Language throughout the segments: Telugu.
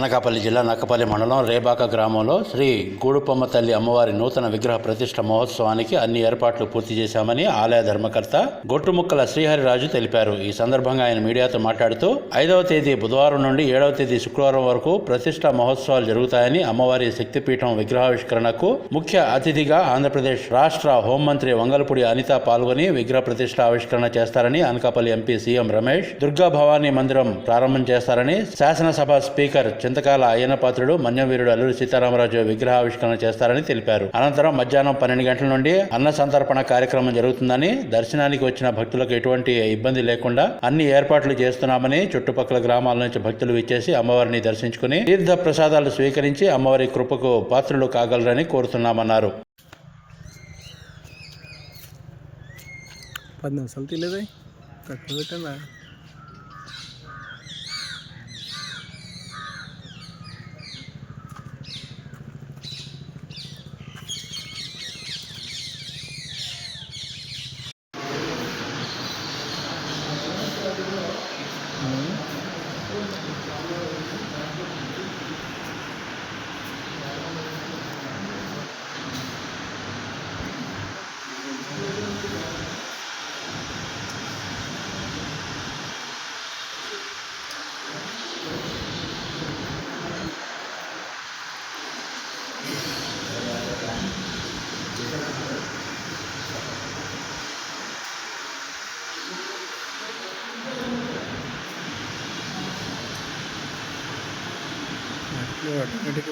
అనకాపల్లి జిల్లా నక్కపల్లి మండలం రేబాక గ్రామంలో శ్రీ గూడుపమ్మ తల్లి అమ్మవారి నూతన విగ్రహ ప్రతిష్ట మహోత్సవానికి అన్ని ఏర్పాట్లు పూర్తి చేశామని ఆలయ ధర్మకర్త గొట్టుముక్కల శ్రీహరిరాజు తెలిపారు. ఈ సందర్భంగా ఆయన మీడియాతో మాట్లాడుతూ ఐదవ తేదీ బుధవారం నుండి ఏడవ తేదీ శుక్రవారం వరకు ప్రతిష్ట మహోత్సవాలు జరుగుతాయని అమ్మవారి శక్తిపీఠం విగ్రహావిష్కరణకు ముఖ్య అతిథిగా ఆంధ్రప్రదేశ్ రాష్ట్ర హోంమంత్రి వంగలపూడి అనిత పాల్గొని విగ్రహ ప్రతిష్ట ఆవిష్కరణ చేస్తారని అనకాపల్లి ఎంపీ సీఎం రమేష్ దుర్గా భవానీ మందిరం ప్రారంభం చేస్తారని శాసనసభ స్పీకర్ చింతకాల అయ్యనపాత్రుడు మన్యవీరుడు అల్లూరి సీతారామరాజు విగ్రహావిష్కరణ చేస్తారని తెలిపారు. అనంతరం మధ్యాహ్నం పన్నెండు గంటల నుండి అన్న సంతర్పణ కార్యక్రమం జరుగుతుందని దర్శనానికి వచ్చిన భక్తులకు ఎటువంటి ఇబ్బంది లేకుండా అన్ని ఏర్పాట్లు చేస్తున్నామని చుట్టుపక్కల గ్రామాల నుంచి భక్తులు విచ్చేసి అమ్మవారిని దర్శించుకుని తీర్థ ప్రసాదాలు స్వీకరించి అమ్మవారి కృపకు పాత్రులు కాగలరని కోరుతున్నామన్నారు. పది నిమిషాలు తెలియదా తక్కువ పెట్టండి ఆటోమేటిక్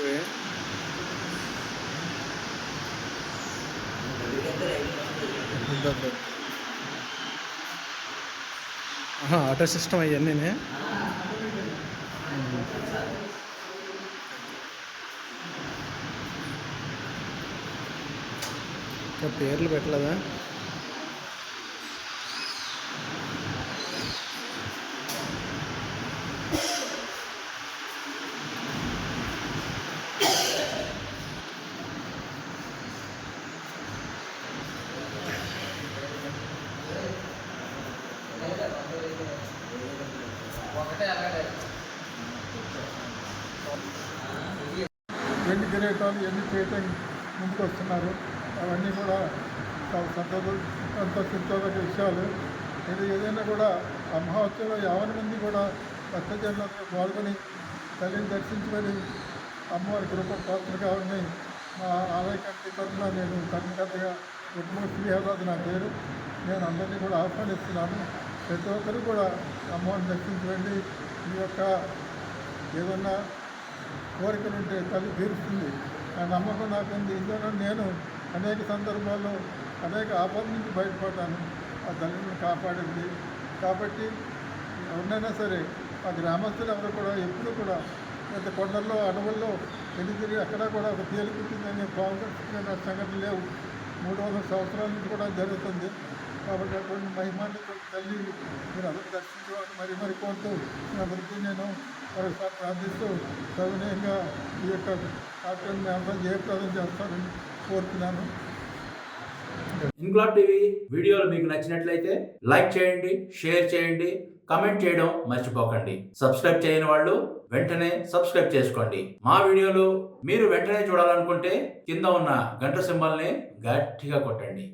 ఆటో సిస్టమ్ అవన్నీ ఇంకా పేర్లు పెట్టలేదా? ఎన్ని కిరీటాలు ఎన్ని చేయటం ముందుకు వస్తున్నారు అవన్నీ కూడా చాలా సంతోష సంతోషించదగ్గ విషయాలు ఇది ఏదైనా కూడా ఆ మహోత్సవంలో యావన మంది కూడా భక్తజనులతో పాల్గొని తల్లిని దర్శించుకొని అమ్మవారి కృప పాత్ర కావాలని మా ఆలయ కమిటీ తరఫున నేను కర్మకర్తగా కుటుంబ శ్రీహరాజు నా పేరు. నేను అందరినీ కూడా ఆహ్వానిస్తున్నాను. ప్రతి ఒక్కరు కూడా అమ్మవారిని దర్శించుకోండి ఈ యొక్క ఏదన్నా కోరికలు ఉంటే తల్లి తీరుస్తుంది. ఆ నమ్మకం నాకు ఉంది ఇందులో నేను అనేక సందర్భాల్లో అనేక ఆపద నుంచి బయటపడ్డాను. ఆ తల్లిని కాపాడింది కాబట్టి ఎవరినైనా సరే ఆ గ్రామస్తులు ఎవరు కూడా ఎప్పుడు కూడా పెద్ద కొండల్లో అడవుల్లో వెళ్ళి తిరిగి అక్కడ కూడా ఒక తేలిపుట్టిందనే పుట్టిందనే సంఘటన లేవు. మూడు వందల సంవత్సరాల నుంచి కూడా జరుగుతుంది. కాబట్టి అటువంటి మహిమాన్విత తల్లి మీరు అందరూ దర్శించుకోవాలి. మరి మరి కోరుతూ మీ అందరికీ నేను మరొకసారి ప్రార్థిస్తూ సవినయంగా ఈ యొక్క కార్యక్రమం మీ అందరూ జయప్రదం చేస్తారని కోరుతున్నాను. ఇంక్లాబ్ టీవీ వీడియోలు మీకు నచ్చినట్లయితే లైక్ చేయండి షేర్ చేయండి కమెంట్ చేయడం మర్చిపోకండి. సబ్స్క్రైబ్ చేయని వాళ్ళు వెంటనే సబ్స్క్రైబ్ చేసుకోండి. మా వీడియోలు మీరు వెంటనే చూడాలనుకుంటే కింద ఉన్న గంట సింబల్ని గట్టిగా కొట్టండి.